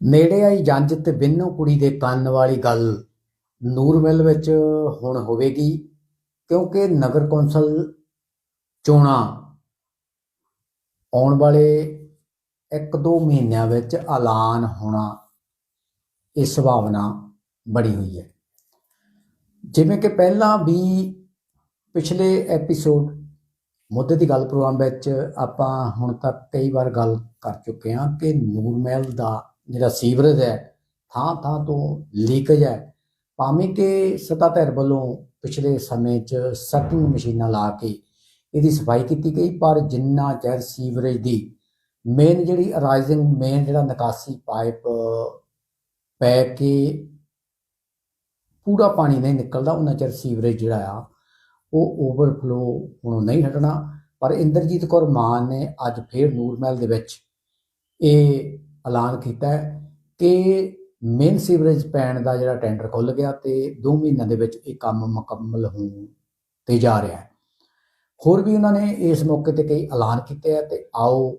ਨੇੜੇ ਆਈ ਜੰਜ ਤੇ ਬਿੰਨੂ ਕੁੜੀ ਦੇ ਕੰਨ ਵਾਲੀ ਗੱਲ ਨੂਰਮਹਿਲ ਵਿੱਚ ਹੁਣ ਹੋਵੇਗੀ, ਕਿਉਂਕਿ ਨਗਰ ਕੌਂਸਲ ਚੋਣਾਂ ਆਉਣ ਵਾਲੇ 1-2 ਮਹੀਨਿਆਂ ਵਿੱਚ ਐਲਾਨ ਹੋਣਾ ਇਹ ਸੰਭਾਵਨਾ ਬਣੀ ਹੋਈ ਹੈ। ਜਿਵੇਂ ਕਿ ਪਹਿਲਾਂ ਵੀ ਪਿਛਲੇ ਐਪੀਸੋਡ ਮੁੱਦੇ ਦੀ ਗੱਲ ਪ੍ਰੋਗਰਾਮ ਵਿੱਚ ਆਪਾਂ ਹੁਣ ਤੱਕ ਕਈ ਵਾਰ ਗੱਲ ਕਰ ਚੁੱਕੇ ਹਾਂ ਕਿ ਨੂਰਮਹਿਲ ਦਾ ਜਿਹੜਾ ਸੀਵਰੇਜ ਹੈ, ਥਾਂ ਥਾਂ ਤੋਂ ਲੀਕੇਜ ਹੈ। ਭਾਵੇਂ ਕਿ ਸੱਤਾਧਿਰ ਵੱਲੋਂ ਪਿਛਲੇ ਸਮੇਂ 'ਚ ਸਟਿੰਗ ਮਸ਼ੀਨਾਂ ਲਾ ਕੇ ਇਹਦੀ ਸਫ਼ਾਈ ਕੀਤੀ ਗਈ, ਪਰ ਜਿੰਨਾ ਚਿਰ ਸੀਵਰੇਜ ਦੀ ਮੇਨ ਜਿਹੜੀ ਰਾਈਜ਼ਿੰਗ ਮੇਨ ਜਿਹੜਾ ਨਿਕਾਸੀ ਪਾਈਪ ਪੈ ਕੇ ਪੂਰਾ ਪਾਣੀ ਨਹੀਂ ਨਿਕਲਦਾ ਉਹਨਾਂ ਚਿਰ ਸੀਵਰੇਜ ਜਿਹੜਾ ਆ, ਉਹ ਓਵਰਫਲੋ ਹੁਣ ਨਹੀਂ ਹਟਣਾ। ਪਰ ਇੰਦਰਜੀਤ ਕੌਰ ਮਾਨ ਨੇ ਅੱਜ ਫੇਰ ਨੂਰਮਹਿਲ ਦੇ ਵਿੱਚ ਇਹ ਐਲਾਨ ਕੀਤਾ ਹੈ ਕਿ ਮੇਨ ਸੀਵਰੇਜ ਪੈਣ ਦਾ ਜਿਹੜਾ ਟੈਂਡਰ ਖੁੱਲ ਗਿਆ ਤੇ 2 ਮਹੀਨਿਆਂ ਦੇ ਵਿੱਚ ਇਹ ਕੰਮ ਮੁਕੰਮਲ ਹੋਣ ਤੇ ਜਾ ਰਿਹਾ ਹੈ। ਹੋਰ ਵੀ ਉਹਨਾਂ ਨੇ ਇਸ ਮੌਕੇ ਤੇ ਕਈ ਐਲਾਨ ਕੀਤੇ ਆ ਤੇ ਆਓ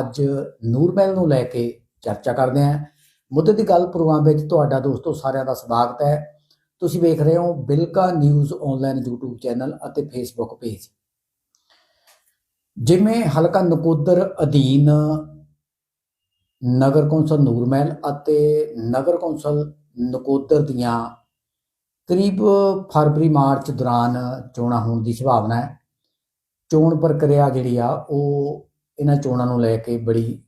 ਅੱਜ ਨੂਰਮਹਿਲ ਨੂੰ ਲੈ ਕੇ ਚਰਚਾ ਕਰਦੇ ਹਾਂ। ਮੁੱਦੇ ਦੀ ਗੱਲ ਪ੍ਰੋਗਰਾਮ ਵਿੱਚ ਤੁਹਾਡਾ ਦੋਸਤੋ ਸਾਰਿਆਂ ਦਾ ਸਵਾਗਤ ਹੈ। ਤੁਸੀਂ ਵੇਖ ਰਹੇ ਹੋ Bilga news online YouTube channel ਅਤੇ Facebook ਪੇਜ ਜਿਵੇਂ ਹਲਕਾ ਨਕੋਦਰ ਅਧੀਨ ਨਗਰ ਕੌਂਸਲ ਨੂਰਮਹਿਲ ਅਤੇ ਨਗਰ ਕੌਂਸਲ ਨਕੋਦਰ ਦੀਆਂ ਕਰੀਬ ਫਰਵਰੀ, ਮਾਰਚ ਦੌਰਾਨ ਚੋਣਾਂ ਹੋਣ ਦੀ ਸੰਭਾਵਨਾ ਹੈ। ਚੋਣ ਪ੍ਰਕਿਰਿਆ ਜਿਹੜੀ ਆ, ਉਹ ਇਹਨਾਂ ਚੋਣਾਂ ਨੂੰ ਲੈ ਕੇ ਬੜੀ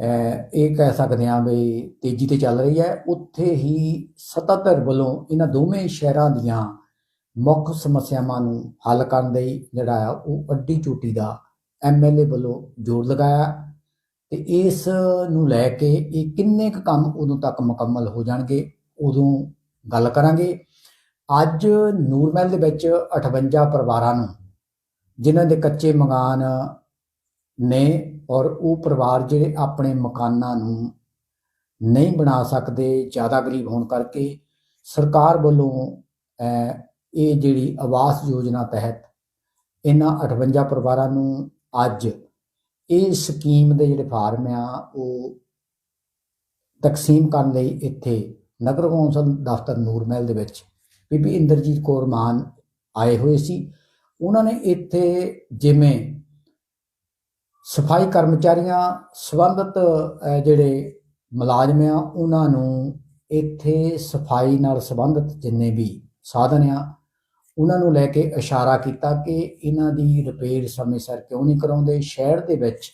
ਇਹ ਕਹਿ ਸਕਦੇ ਹਾਂ ਵੀ ਤੇਜ਼ੀ ਤੇ ਚੱਲ ਰਹੀ ਹੈ। ਉੱਥੇ ਹੀ ਸੱਤਾਧਰ ਵੱਲੋਂ ਇਹਨਾਂ ਦੋਵੇਂ ਸ਼ਹਿਰਾਂ ਦੀਆਂ ਮੁੱਖ ਸਮੱਸਿਆਵਾਂ ਨੂੰ ਹੱਲ ਕਰਨ ਲਈ ਜਿਹੜਾ ਆ, ਉਹ ਅੱਡੀ ਚੋਟੀ ਦਾ ਐਮਐਲਏ ਵੱਲੋਂ ਜ਼ੋਰ ਲਗਾਇਆ। ਤੇ ਇਸ ਨੂੰ ਲੈ ਕੇ ਇਹ ਕਿੰਨੇ ਕੁ ਕੰਮ ਉਦੋਂ ਤੱਕ ਮੁਕੰਮਲ ਹੋ ਜਾਣਗੇ, ਉਦੋਂ ਗੱਲ ਕਰਾਂਗੇ। ਅੱਜ ਨੂਰਮਹਿਲ ਦੇ ਵਿੱਚ 58 ਪਰਿਵਾਰਾਂ ਨੂੰ, ਜਿਨ੍ਹਾਂ ਦੇ ਕੱਚੇ ਮਕਾਨ ਨੇ ਔਰ ਉਹ ਪਰਿਵਾਰ ਜਿਹੜੇ ਆਪਣੇ ਮਕਾਨਾਂ ਨੂੰ ਨਹੀਂ ਬਣਾ ਸਕਦੇ, ਜ਼ਿਆਦਾ ਗਰੀਬ ਹੋਣ ਕਰਕੇ ਸਰਕਾਰ ਵੱਲੋਂ ਇਹ ਜਿਹੜੀ ਆਵਾਸ ਯੋਜਨਾ ਤਹਿਤ ਇਹਨਾਂ 58 ਪਰਿਵਾਰਾਂ ਨੂੰ ਅੱਜ ਇਹ ਸਕੀਮ ਦੇ ਜਿਹੜੇ ਫਾਰਮ ਆ, ਉਹ ਤਕਸੀਮ ਕਰਨ ਲਈ ਇੱਥੇ ਨਗਰ ਕੌਂਸਲ ਦਫ਼ਤਰ ਨੂਰਮਹਿਲ ਦੇ ਵਿੱਚ ਬੀਬੀ ਇੰਦਰਜੀਤ ਕੌਰ ਮਾਨ ਆਏ ਹੋਏ ਸੀ। ਉਹਨਾਂ ਨੇ ਇੱਥੇ ਜਿਵੇਂ ਸਫ਼ਾਈ ਕਰਮਚਾਰੀਆਂ ਸੰਬੰਧਿਤ ਜਿਹੜੇ ਮੁਲਾਜ਼ਮ ਆ, ਉਹਨਾਂ ਨੂੰ ਇੱਥੇ ਸਫ਼ਾਈ ਨਾਲ ਸੰਬੰਧਿਤ ਜਿੰਨੇ ਵੀ ਸਾਧਨ ਆ ਉਹਨਾਂ ਨੂੰ ਲੈ ਕੇ ਇਸ਼ਾਰਾ ਕੀਤਾ ਕਿ ਇਹਨਾਂ ਦੀ ਰਿਪੇਅਰ ਸਮੇਂ ਸਿਰ ਕਿਉਂ ਨਹੀਂ ਕਰਾਉਂਦੇ? ਸ਼ਹਿਰ ਦੇ ਵਿੱਚ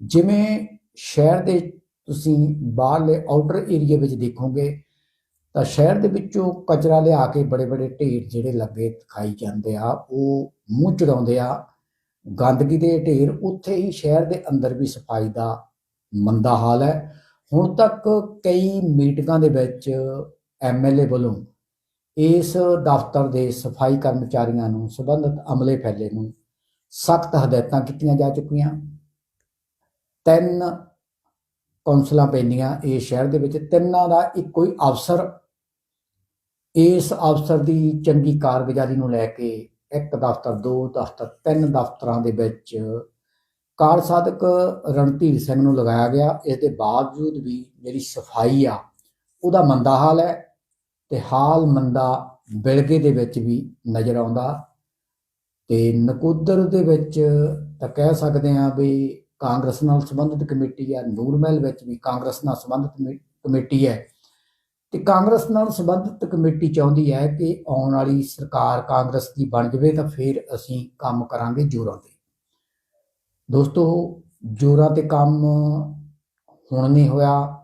ਜਿਵੇਂ ਸ਼ਹਿਰ ਦੇ ਤੁਸੀਂ ਬਾਹਰਲੇ ਆਊਟਰ ਏਰੀਆ ਵਿੱਚ ਦੇਖੋਗੇ, ਤਾਂ ਸ਼ਹਿਰ ਦੇ ਵਿੱਚੋਂ ਕਚਰਾ ਲਿਆ ਕੇ ਬੜੇ ਬੜੇ ਢੇਰ ਜਿਹੜੇ ਲੱਗੇ ਦਿਖਾਈ ਜਾਂਦੇ ਆ, ਉਹ ਮੂੰਹ ਚੜਾਉਂਦੇ ਆ। ਗੰਦਗੀ ਦੇ ਢੇਰ ਉੱਥੇ ਹੀ ਸ਼ਹਿਰ ਦੇ ਅੰਦਰ ਵੀ ਸਫ਼ਾਈ ਦਾ ਮੰਦਾ ਹਾਲ ਹੈ। ਹੁਣ ਤੱਕ ਕਈ ਮੀਟਿੰਗਾਂ ਦੇ ਵਿੱਚ ਐਮਐਲਏ ਵੱਲੋਂ ਇਸ ਦਫ਼ਤਰ ਦੇ ਸਫ਼ਾਈ ਕਰਮਚਾਰੀਆਂ ਨੂੰ ਸੰਬੰਧਿਤ ਅਮਲੇ ਫੈਲੇ ਨੂੰ ਸਖਤ ਹਦਾਇਤਾਂ ਕੀਤੀਆਂ ਜਾ ਚੁੱਕੀਆਂ। ਤਿੰਨ ਕੌਂਸਲਾਂ ਪੈਂਦੀਆਂ ਇਹ ਸ਼ਹਿਰ ਦੇ ਵਿੱਚ। ਤਿੰਨਾਂ ਦਾ ਇੱਕੋ ਹੀ ਅਫਸਰ। ਇਸ ਅਫਸਰ ਦੀ ਚੰਗੀ ਕਾਰਗੁਜ਼ਾਰੀ ਨੂੰ ਲੈ ਕੇ ਇੱਕ ਦਫ਼ਤਰ, ਦੋ ਦਫ਼ਤਰ, ਤਿੰਨ ਦਫ਼ਤਰਾਂ ਦੇ ਵਿੱਚ ਕਾਰ ਸਾਧਕ ਰਣਧੀਰ ਸਿੰਘ ਨੂੰ ਲਗਾਇਆ ਗਿਆ। ਇਸ ਦੇ ਬਾਵਜੂਦ ਵੀ ਜਿਹੜੀ ਸਫ਼ਾਈ ਆ, ਉਹਦਾ ਮੰਦਾ ਹਾਲ ਹੈ। ਤੇ ਹਾਲ ਮੰਦਾ ਬਿਲਗੇ ਦੇ ਵਿੱਚ ਵੀ ਨਜ਼ਰ ਆਉਂਦਾ। ਤੇ ਨਕੋਦਰ ਦੇ ਵਿੱਚ ਤਾਂ ਕਹਿ ਸਕਦੇ ਆ ਵੀ ਕਾਂਗਰਸ ਨਾਲ ਸੰਬੰਧਿਤ ਕਮੇਟੀ ਆ ਨੂਰਮਹਿਲ ਵਿੱਚ ਵੀ ਕਾਂਗਰਸ ਨਾਲ ਸੰਬੰਧਿਤ ਕਮੇਟੀ ਹੈ। ਤੇ ਕਾਂਗਰਸ ਨਾਲ ਸੰਬੰਧਿਤ ਕਮੇਟੀ ਚਾਹੁੰਦੀ ਹੈ ਕਿ ਆਉਣ ਵਾਲੀ ਸਰਕਾਰ ਕਾਂਗਰਸ ਦੀ ਬਣ ਜਾਵੇ ਤਾਂ ਫਿਰ ਅਸੀਂ ਕੰਮ ਕਰਾਂਗੇ ਜੋਰਾਂ ਤੇ। ਦੋਸਤੋ, ਜੋਰਾਂ ਤੇ ਕੰਮ ਹੁਣ ਨਹੀਂ ਹੋਇਆ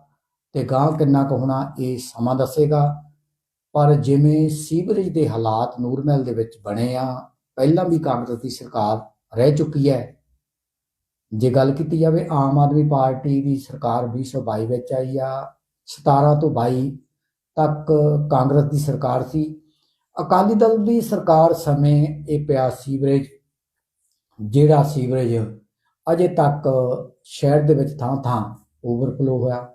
ਤੇ ਗਾਂ ਕਿੰਨਾ ਕੁ ਹੋਣਾ ਇਹ ਸਮਾਂ ਦੱਸੇਗਾ। ਪਰ ਜਿਵੇਂ ਸੀਵਰੇਜ ਦੇ ਹਾਲਾਤ ਨੂਰਮਹਿਲ ਦੇ ਵਿੱਚ ਬਣੇ ਆ, ਪਹਿਲਾਂ ਵੀ ਕਾਂਗਰਸ ਦੀ ਸਰਕਾਰ ਰਹਿ ਚੁੱਕੀ ਹੈ। ਜੇ ਗੱਲ ਕੀਤੀ ਜਾਵੇ, ਆਮ ਆਦਮੀ ਪਾਰਟੀ ਦੀ ਸਰਕਾਰ 2022 ਵਿੱਚ ਆਈ ਆ 17 ਤੋਂ 22 ਤੱਕ ਕਾਂਗਰਸ ਦੀ ਸਰਕਾਰ ਸੀ। ਅਕਾਲੀ ਦਲ ਦੀ ਸਰਕਾਰ ਸਮੇਂ ਇਹ ਪਿਆ ਸੀਵਰੇਜ, ਜਿਹੜਾ ਸੀਵਰੇਜ ਅਜੇ ਤੱਕ ਸ਼ਹਿਰ ਦੇ ਵਿੱਚ ਥਾਂ ਥਾਂ ਓਵਰਫਲੋ ਹੋਇਆ।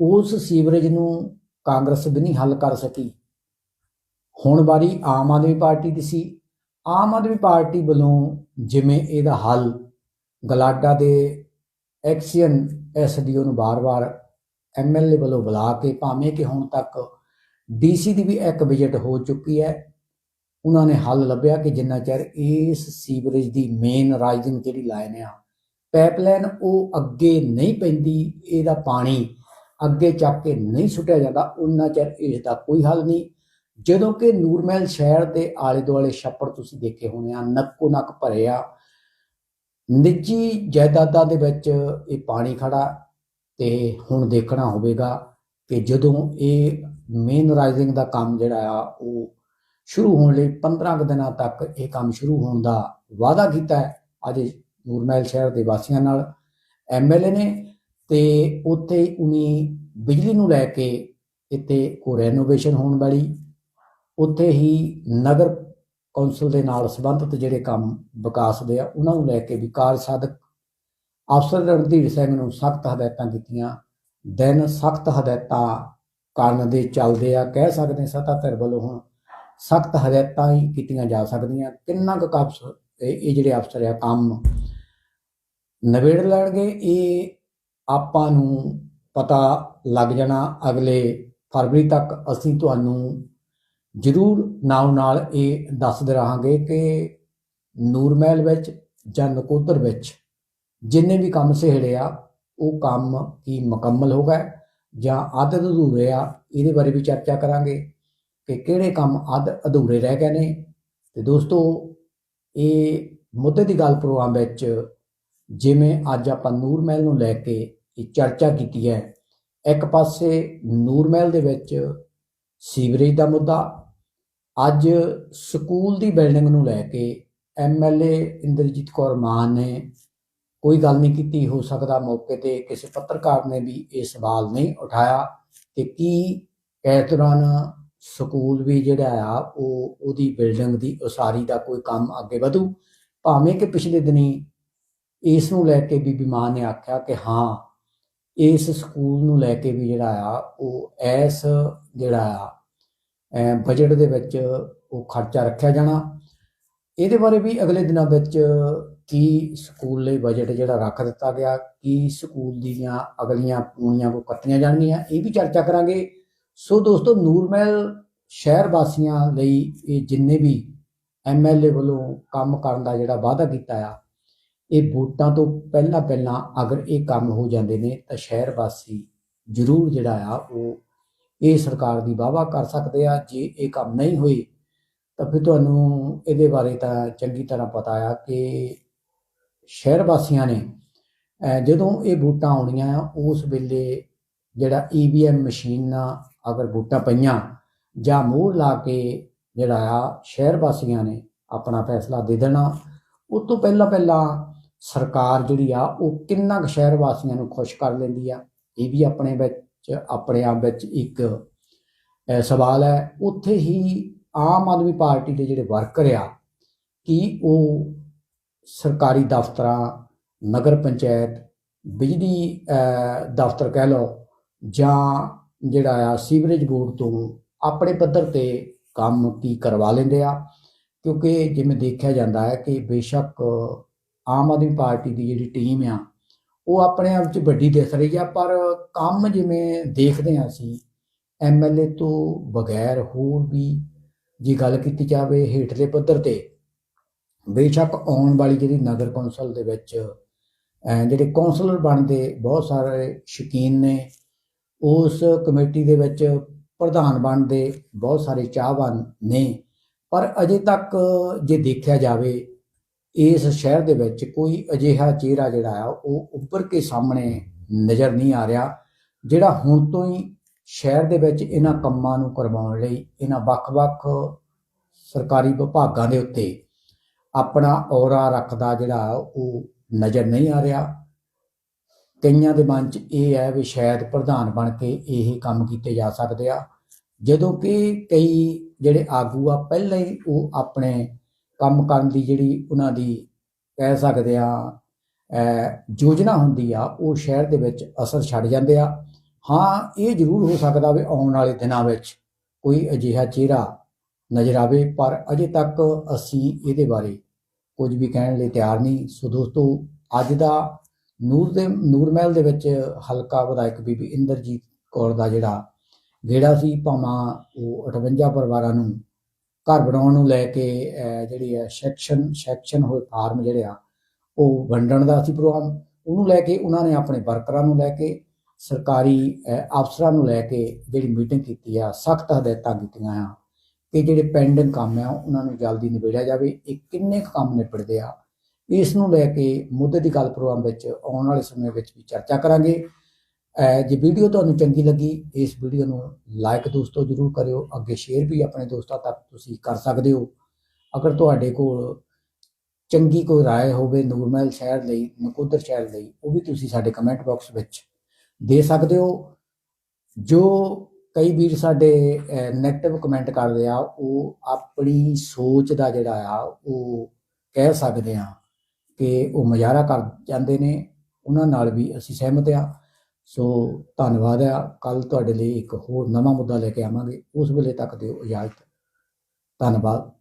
ਉਸ ਸੀਵਰੇਜ ਨੂੰ ਕਾਂਗਰਸ ਵੀ ਨਹੀਂ ਹੱਲ ਕਰ ਸਕੀ। ਹੁਣ ਵਾਰੀ ਆਮ ਆਦਮੀ ਪਾਰਟੀ ਦੀ ਸੀ। ਆਮ ਆਦਮੀ ਪਾਰਟੀ ਵੱਲੋਂ ਜਿਵੇਂ ਇਹਦਾ ਹੱਲ ਗਲਾਡਾ ਦੇ ਐਕਸੀਅਨ ਐਸਡੀਓ ਨੂੰ ਬਾਰ-ਬਾਰ ਐਮਐਲਏ ਵੱਲੋਂ ਬੁਲਾ ਕੇ ਭਾਵੇਂ ਕਿ ਹੁਣ ਤੱਕ ਡੀਸੀ ਦੀ ਵੀ ਇੱਕ ਵਿਜ਼ਿਟ ਹੋ ਚੁੱਕੀ ਹੈ, ਉਹਨਾਂ ਨੇ ਹੱਲ ਲੱਭਿਆ ਕਿ ਜਿੰਨਾ ਚਿਰ ਇਸ ਸੀਵਰੇਜ ਦੀ ਮੇਨ ਰਾਈਜ਼ਿੰਗ ਜਿਹੜੀ ਲਾਈਨ ਆ ਪਾਈਪਲਾਈਨ ਉਹ ਅੱਗੇ ਨਹੀਂ ਪੈਂਦੀ, ਇਹਦਾ ਪਾਣੀ ਅੱਗੇ ਚੱਕ ਕੇ ਨਹੀਂ ਸੁੱਟਿਆ ਜਾਂਦਾ ਉਹਨਾਂ ਚਿਰ ਇਸ ਦਾ ਕੋਈ ਹੱਲ ਨਹੀਂ। ਜਦੋਂ ਕਿ ਨੂਰਮਹਿਲ ਸ਼ਹਿਰ ਦੇ ਆਲੇ ਦੁਆਲੇ ਛੱਪੜ ਤੁਸੀਂ ਦੇਖੇ ਹੋਣੇ ਆ, ਨੱਕੋ ਨੱਕ ਭਰੇ ਆ। ਨਿੱਜੀ ਜਾਇਦਾਦਾਂ ਦੇ ਵਿੱਚ ਇਹ ਪਾਣੀ ਖੜਾ ਤੇ ਹੁਣ ਦੇਖਣਾ ਹੋਵੇਗਾ ਕਿ ਜਦੋਂ ਇਹ ਮੇਨ ਰਾਈਜ਼ਿੰਗ ਦਾ ਕੰਮ ਜਿਹੜਾ ਆ, ਉਹ ਸ਼ੁਰੂ ਹੋਣ ਲਈ 15 ਕੁ ਦਿਨਾਂ ਤੱਕ ਇਹ ਕੰਮ ਸ਼ੁਰੂ ਹੋਣ ਦਾ ਵਾਅਦਾ ਕੀਤਾ ਹੈ। ਅੱਜ ਨੂਰਮਹਿਲ ਸ਼ਹਿਰ ਦੇ ਵਾਸੀਆਂ ਨਾਲ ਐਮਐਲਏ ਨੇ ਤੇ ਉੱਥੇ ਉਨੀ ਬਿਜਲੀ ਨੂੰ ਲੈ ਕੇ ਇੱਥੇ ਕੋ ਰੈਨੋਵੇਸ਼ਨ ਹੋਣ ਵਾਲੀ, ਉੱਥੇ ਹੀ ਨਗਰ ਕੌਂਸਲ ਦੇ ਨਾਲ ਸੰਬੰਧਿਤ ਜਿਹੜੇ ਕੰਮ ਵਿਕਾਸ ਦੇ ਆ, ਉਹਨਾਂ ਨੂੰ ਲੈ ਕੇ ਵੀ ਕਾਰਜ ਸਾਧਕ ਅਫਸਰ ਰਣਧੀਰ ਸਿੰਘ ਨੂੰ ਸਖਤ ਹਦਾਇਤਾਂ ਕੀਤੀਆਂ। ਦਿਨ ਸਖਤ ਹਦਾਇਤਾਂ ਕਰਨ ਦੇ ਚੱਲਦੇ ਆ, ਕਹਿ ਸਕਦੇ ਸਤਾ ਧਿਰ ਵੱਲੋਂ ਹੁਣ ਸਖਤ ਹਦਾਇਤਾਂ ਹੀ ਕੀਤੀਆਂ ਜਾ ਸਕਦੀਆਂ। ਕਿੰਨਾ ਕੁ ਕਪਸ ਇਹ ਇਹ ਜਿਹੜੇ ਅਫਸਰ ਆ, ਕੰਮ ਨਵੇੜ ਲੈਣਗੇ, ਇਹ ਆਪਾਂ ਨੂੰ ਪਤਾ ਲੱਗ ਜਾਣਾ ਅਗਲੇ ਫਰਵਰੀ ਤੱਕ ਅਸੀਂ ਤੁਹਾਨੂੰ ਜ਼ਰੂਰ ਨਾਲ ਨਾਲ ਇਹ ਦੱਸਦੇ ਰਹਾਂਗੇ ਕਿ ਨੂਰਮਹਿਲ ਵਿੱਚ ਜਾਂ ਨਕੋਦਰ ਵਿੱਚ ਜਿੰਨੇ ਵੀ ਕੰਮ ਸਿਹੜੇ ਆ, ਉਹ ਕੰਮ ਕੀ ਮੁਕੰਮਲ ਹੋ ਗਏ ਜਾਂ ਅੱਧ ਅਧੂਰੇ ਆ, ਇਹਦੇ ਬਾਰੇ ਵੀ ਚਰਚਾ ਕਰਾਂਗੇ ਕਿ ਕਿਹੜੇ ਕੰਮ ਅੱਧ ਅਧੂਰੇ ਰਹਿ ਗਏ ਨੇ। ਤੇ ਦੋਸਤੋ, ਇਹ ਮੁੱਦੇ ਦੀ ਗੱਲ ਪ੍ਰੋਗਰਾਮ ਵਿੱਚ ਜਿਵੇਂ ਅੱਜ ਆਪਾਂ ਨੂਰਮਹਿਲ ਨੂੰ ਲੈ ਕੇ ਚਰਚਾ ਕੀਤੀ ਹੈ। ਇੱਕ ਪਾਸੇ ਨੂਰਮਹਿਲ ਦੇ ਵਿੱਚ ਸੀਵਰੇਜ ਦਾ ਮੁੱਦਾ, ਅੱਜ ਸਕੂਲ ਦੀ ਬਿਲਡਿੰਗ ਨੂੰ ਲੈ ਕੇ ਐਮਐਲਏ ਇੰਦਰਜੀਤ ਕੌਰ ਮਾਨ ਨੇ ਕੋਈ ਗੱਲ ਨਹੀਂ ਕੀਤੀ। ਹੋ ਸਕਦਾ ਮੌਕੇ ਤੇ ਕਿਸੇ ਪੱਤਰਕਾਰ ਨੇ ਵੀ ਇਹ ਸਵਾਲ ਨਹੀਂ ਉਠਾਇਆ ਕਿ ਕੀ ਇਸ ਦੌਰਾਨ ਸਕੂਲ ਵੀ ਜਿਹੜਾ ਆ, ਉਹ ਉਹਦੀ ਬਿਲਡਿੰਗ ਦੀ ਉਸਾਰੀ ਦਾ ਕੋਈ ਕੰਮ ਅੱਗੇ ਵਧੂ? ਭਾਵੇਂ ਕਿ ਪਿਛਲੇ ਦਿਨੀ ਇਸ ਨੂੰ ਲੈ ਕੇ ਬੀਬੀ ਮਾਨ ਨੇ ਆਖਿਆ ਕਿ ਹਾਂ ਇਸ ਸਕੂਲ ਨੂੰ ਲੈ ਕੇ ਵੀ ਜਿਹੜਾ ਆ, ਉਹ ਐਸ ਜਿਹੜਾ ਆ ਬਜਟ ਦੇ ਵਿੱਚ ਉਹ ਖਰਚਾ ਰੱਖਿਆ ਜਾਣਾ। ਇਹਦੇ ਬਾਰੇ ਵੀ ਅਗਲੇ ਦਿਨਾਂ ਵਿੱਚ ਕੀ ਸਕੂਲ ਲਈ ਬਜਟ ਜਿਹੜਾ ਰੱਖ ਦਿੱਤਾ ਗਿਆ, ਕੀ ਸਕੂਲ ਦੀਆਂ ਅਗਲੀਆਂ ਪੂਣੀਆਂ ਕੋ ਕੱਟੀਆਂ ਜਾਣਗੀਆਂ, ਇਹ ਵੀ ਚਰਚਾ ਕਰਾਂਗੇ। ਸੋ ਦੋਸਤੋ ਨੂਰਮਹਿਲ ਸ਼ਹਿਰ ਵਾਸੀਆਂ ਲਈ ਇਹ ਜਿੰਨੇ ਵੀ ਐਮਐਲਏ ਵੱਲੋਂ ਕੰਮ ਕਰਨ ਦਾ ਜਿਹੜਾ ਵਾਅਦਾ ਕੀਤਾ ਆ ਇਹ ਵੋਟਾਂ ਤੋਂ ਪਹਿਲਾਂ ਪਹਿਲਾਂ ਅਗਰ ਇਹ ਕੰਮ ਹੋ ਜਾਂਦੇ ਨੇ ਤਾਂ ਸ਼ਹਿਰ ਵਾਸੀ ਜ਼ਰੂਰ ਜਿਹੜਾ ਆ ਉਹ ਇਹ ਸਰਕਾਰ ਦੀ ਵਾਹਵਾ ਕਰ ਸਕਦੇ ਆ। ਜੇ ਇਹ ਕੰਮ ਨਹੀਂ ਹੋਈ ਤਾਂ ਫਿਰ ਤੁਹਾਨੂੰ ਇਹਦੇ ਬਾਰੇ ਤਾਂ ਚੰਗੀ ਤਰ੍ਹਾਂ ਪਤਾ ਆ ਕਿ ਸ਼ਹਿਰ ਵਾਸੀਆਂ ਨੇ ਜਦੋਂ ਇਹ ਵੋਟਾਂ ਆਉਣੀਆਂ ਆ, ਉਸ ਵੇਲੇ ਜਿਹੜਾ ਈਵੀਐਮ ਮਸ਼ੀਨ ਨਾਲ ਅਗਰ ਵੋਟਾਂ ਪਈਆਂ ਜਾਂ ਮੋਹਰ ਲਾ ਕੇ ਜਿਹੜਾ ਆ ਸ਼ਹਿਰ ਵਾਸੀਆਂ ਨੇ ਆਪਣਾ ਫੈਸਲਾ ਦੇ ਦੇਣਾ, ਉਸ ਤੋਂ ਪਹਿਲਾਂ ਪਹਿਲਾਂ ਸਰਕਾਰ ਜਿਹੜੀ ਆ, ਉਹ ਕਿੰਨਾ ਕੁ ਸ਼ਹਿਰ ਵਾਸੀਆਂ ਨੂੰ ਖੁਸ਼ ਕਰ ਲੈਂਦੀ ਆ? ਇਹ ਵੀ ਆਪਣੇ ਵਿੱਚ, ਆਪਣੇ ਆਪ ਵਿੱਚ ਇੱਕ ਸਵਾਲ ਹੈ। ਉੱਥੇ ਹੀ ਆਮ ਆਦਮੀ ਪਾਰਟੀ ਦੇ ਜਿਹੜੇ ਵਰਕਰ ਆ, ਕਿ ਉਹ ਸਰਕਾਰੀ ਦਫ਼ਤਰਾਂ, ਨਗਰ ਪੰਚਾਇਤ, ਬਿਜਲੀ ਦਫ਼ਤਰ ਕਹਿ ਲਓ, ਜਾਂ ਜਿਹੜਾ ਆ ਸੀਵਰੇਜ ਬੋਰਡ ਤੋਂ ਆਪਣੇ ਪੱਧਰ ਤੇ ਕੰਮ ਕੀ ਕਰਵਾ ਲੈਂਦੇ ਆ? ਕਿਉਂਕਿ ਜਿਵੇਂ ਦੇਖਿਆ ਜਾਂਦਾ ਹੈ ਕਿ ਬੇਸ਼ੱਕ ਆਮ ਆਦਮੀ ਪਾਰਟੀ ਦੀ ਜਿਹੜੀ ਟੀਮ ਆ, ਉਹ ਆਪਣੇ ਆਪ 'ਚ ਵੱਡੀ ਦਿਸ ਰਹੀ ਆ, ਪਰ ਕੰਮ ਜਿਵੇਂ ਦੇਖਦੇ ਆ ਅਸੀਂ ਐਮਐਲਏ ਤੋਂ ਬਗੈਰ ਹੋਰ ਵੀ ਜੇ ਗੱਲ ਕੀਤੀ ਜਾਵੇ ਹੇਠਲੇ ਪੱਧਰ ਤੇ, ਬੇਸ਼ੱਕ ਆਉਣ ਵਾਲੀ ਜਿਹੜੀ ਨਗਰ ਕੌਂਸਲ ਦੇ ਵਿੱਚ ਜਿਹੜੇ ਕੌਂਸਲਰ ਬਣਦੇ, ਬਹੁਤ ਸਾਰੇ ਸ਼ੌਕੀਨ ਨੇ, ਉਸ ਕਮੇਟੀ ਦੇ ਵਿੱਚ ਪ੍ਰਧਾਨ ਬਣਦੇ, ਬਹੁਤ ਸਾਰੇ ਚਾਹਵਾਨ ਨੇ, ਪਰ ਅਜੇ ਤੱਕ ਜੇ ਦੇਖਿਆ ਜਾਵੇ ਇਸ ਸ਼ਹਿਰ ਦੇ ਵਿੱਚ ਕੋਈ ਅਜਿਹਾ ਚਿਹਰਾ ਜਿਹੜਾ ਆ, ਉਹ ਉੱਭਰ ਕੇ ਸਾਹਮਣੇ ਨਜ਼ਰ ਨਹੀਂ ਆ ਰਿਹਾ, ਜਿਹੜਾ ਹੁਣ ਤੋਂ ਹੀ ਸ਼ਹਿਰ ਦੇ ਵਿੱਚ ਇਹਨਾਂ ਕੰਮਾਂ ਨੂੰ ਕਰਵਾਉਣ ਲਈ ਇਹਨਾਂ ਵੱਖ-ਵੱਖ ਸਰਕਾਰੀ ਵਿਭਾਗਾਂ ਦੇ ਉੱਤੇ ਆਪਣਾ ਔਰਾ ਰੱਖਦਾ ਜਿਹੜਾ ਉਹ ਨਜ਼ਰ ਨਹੀਂ ਆ ਰਿਹਾ। ਕਈਆਂ ਦੇ ਮਨ 'ਚ ਇਹ ਹੈ ਵੀ ਸ਼ਾਇਦ ਪ੍ਰਧਾਨ ਬਣ ਕੇ ਇਹ ਕੰਮ ਕੀਤੇ ਜਾ ਸਕਦੇ ਆ, ਜਦੋਂ ਕਿ ਕਈ ਜਿਹੜੇ ਆਗੂ ਆ, ਪਹਿਲਾਂ ਹੀ ਉਹ ਆਪਣੇ ਕੰਮ ਕਰਨ ਦੀ ਜਿਹੜੀ ਉਹਨਾਂ ਦੀ ਕਹਿ ਸਕਦੇ ਆ ਯੋਜਨਾ ਹੁੰਦੀ ਆ, ਉਹ ਸ਼ਹਿਰ ਦੇ ਵਿੱਚ ਅਸਰ ਛੱਡ ਜਾਂਦੇ ਆ। ਹਾਂ, ਇਹ ਜ਼ਰੂਰ ਹੋ ਸਕਦਾ ਵੀ ਆਉਣ ਵਾਲੇ ਦਿਨਾਂ ਵਿੱਚ ਕੋਈ ਅਜਿਹਾ ਚਿਹਰਾ ਨਜ਼ਰ ਆਵੇ, ਪਰ ਅਜੇ ਤੱਕ ਅਸੀਂ ਇਹਦੇ ਬਾਰੇ ਕੁਝ ਵੀ ਕਹਿਣ ਲਈ ਤਿਆਰ ਨਹੀਂ। ਸੋ ਦੋਸਤੋ, ਅੱਜ ਦਾ ਨੂਰ ਦੇ ਨੂਰਮਹਿਲ ਦੇ ਵਿੱਚ ਹਲਕਾ ਵਿਧਾਇਕ ਬੀਬੀ ਇੰਦਰਜੀਤ ਕੌਰ ਦਾ ਜਿਹੜਾ ਗੇੜਾ ਸੀ, ਭਾਵਾਂ ਉਹ 58 ਪਰਿਵਾਰਾਂ ਨੂੰ ਘਰ ਬਣਾਉਣ ਨੂੰ ਲੈ ਕੇ ਜਿਹੜੀ ਹੈ ਸੈਕਸ਼ਨ ਸੈਕਸ਼ਨ ਹੋਏ ਫਾਰਮ ਜਿਹੜੇ ਆ, ਉਹ ਵੰਡਣ ਦਾ ਸੀ ਪ੍ਰੋਗਰਾਮ ਉਹਨੂੰ ਲੈ ਕੇ, ਉਹਨਾਂ ਨੇ ਆਪਣੇ ਵਰਕਰਾਂ ਨੂੰ ਲੈ ਕੇ, ਸਰਕਾਰੀ ਅਫਸਰਾਂ ਨੂੰ ਲੈ ਕੇ ਜਿਹੜੀ ਮੀਟਿੰਗ ਕੀਤੀ ਆ, ਸਖਤ ਹਦਾਇਤਾਂ ਕੀਤੀਆਂ ਆ ਕਿ ਜਿਹੜੇ ਪੈਂਡਿੰਗ ਕੰਮ ਆ, ਉਹਨਾਂ ਨੂੰ ਜਲਦੀ ਨਿਬੇੜਿਆ ਜਾਵੇ। ਇਹ ਕਿੰਨੇ ਕੁ ਕੰਮ ਨਿਬੜਦੇ ਆ, ਇਸ ਨੂੰ ਲੈ ਕੇ ਮੁੱਦੇ ਦੀ ਗੱਲ ਪ੍ਰੋਗਰਾਮ ਵਿੱਚ ਆਉਣ ਵਾਲੇ ਸਮੇਂ ਵਿੱਚ ਵੀ ਚਰਚਾ ਕਰਾਂਗੇ। ਜੇ ਵੀਡੀਓ ਤੁਹਾਨੂੰ ਚੰਗੀ ਲੱਗੀ, ਇਸ ਵੀਡੀਓ ਨੂੰ ਲਾਈਕ ਦੋਸਤੋ ਜਰੂਰ ਕਰਿਓ, ਅੱਗੇ ਸ਼ੇਅਰ ਵੀ ਆਪਣੇ ਦੋਸਤਾਂ ਤੱਕ ਤੁਸੀਂ ਕਰ ਸਕਦੇ ਹੋ। ਅਗਰ ਤੁਹਾਡੇ ਕੋਲ ਚੰਗੀ ਕੋਈ ਰਾਏ ਹੋਵੇ ਨੂਰਮਹਿਲ ਸ਼ਹਿਰ ਲਈ, ਨਕੋਦਰ ਸ਼ਹਿਰ ਲਈ, ਉਹ ਵੀ ਤੁਸੀਂ ਸਾਡੇ ਕਮੈਂਟ ਬਾਕਸ ਵਿੱਚ ਦੇ ਸਕਦੇ ਹੋ। ਜੋ ਕਈ ਵੀਰ ਸਾਡੇ ਨੈਗੇਟਿਵ ਕਮੈਂਟ ਕਰਦੇ ਆ, ਉਹ ਆਪਣੀ ਸੋਚ ਦਾ ਜਿਹੜਾ ਆ, ਉਹ ਕਹਿ ਸਕਦੇ ਆ ਕਿ ਉਹ ਮਜ਼ਾਰਾ ਕਰ ਜਾਂਦੇ ਨੇ। ਉਹਨਾਂ ਨਾਲ ਵੀ ਅਸੀਂ ਸਹਿਮਤ ਆ। ਸੋ ਧੰਨਵਾਦ ਆ। ਕੱਲ ਤੁਹਾਡੇ ਲਈ ਇੱਕ ਹੋਰ ਨਵਾਂ ਮੁੱਦਾ ਲੈ ਕੇ ਆਵਾਂਗੇ। ਉਸ ਵੇਲੇ ਤੱਕ ਦਿਓ ਇਜਾਜ਼ਤ। ਧੰਨਵਾਦ।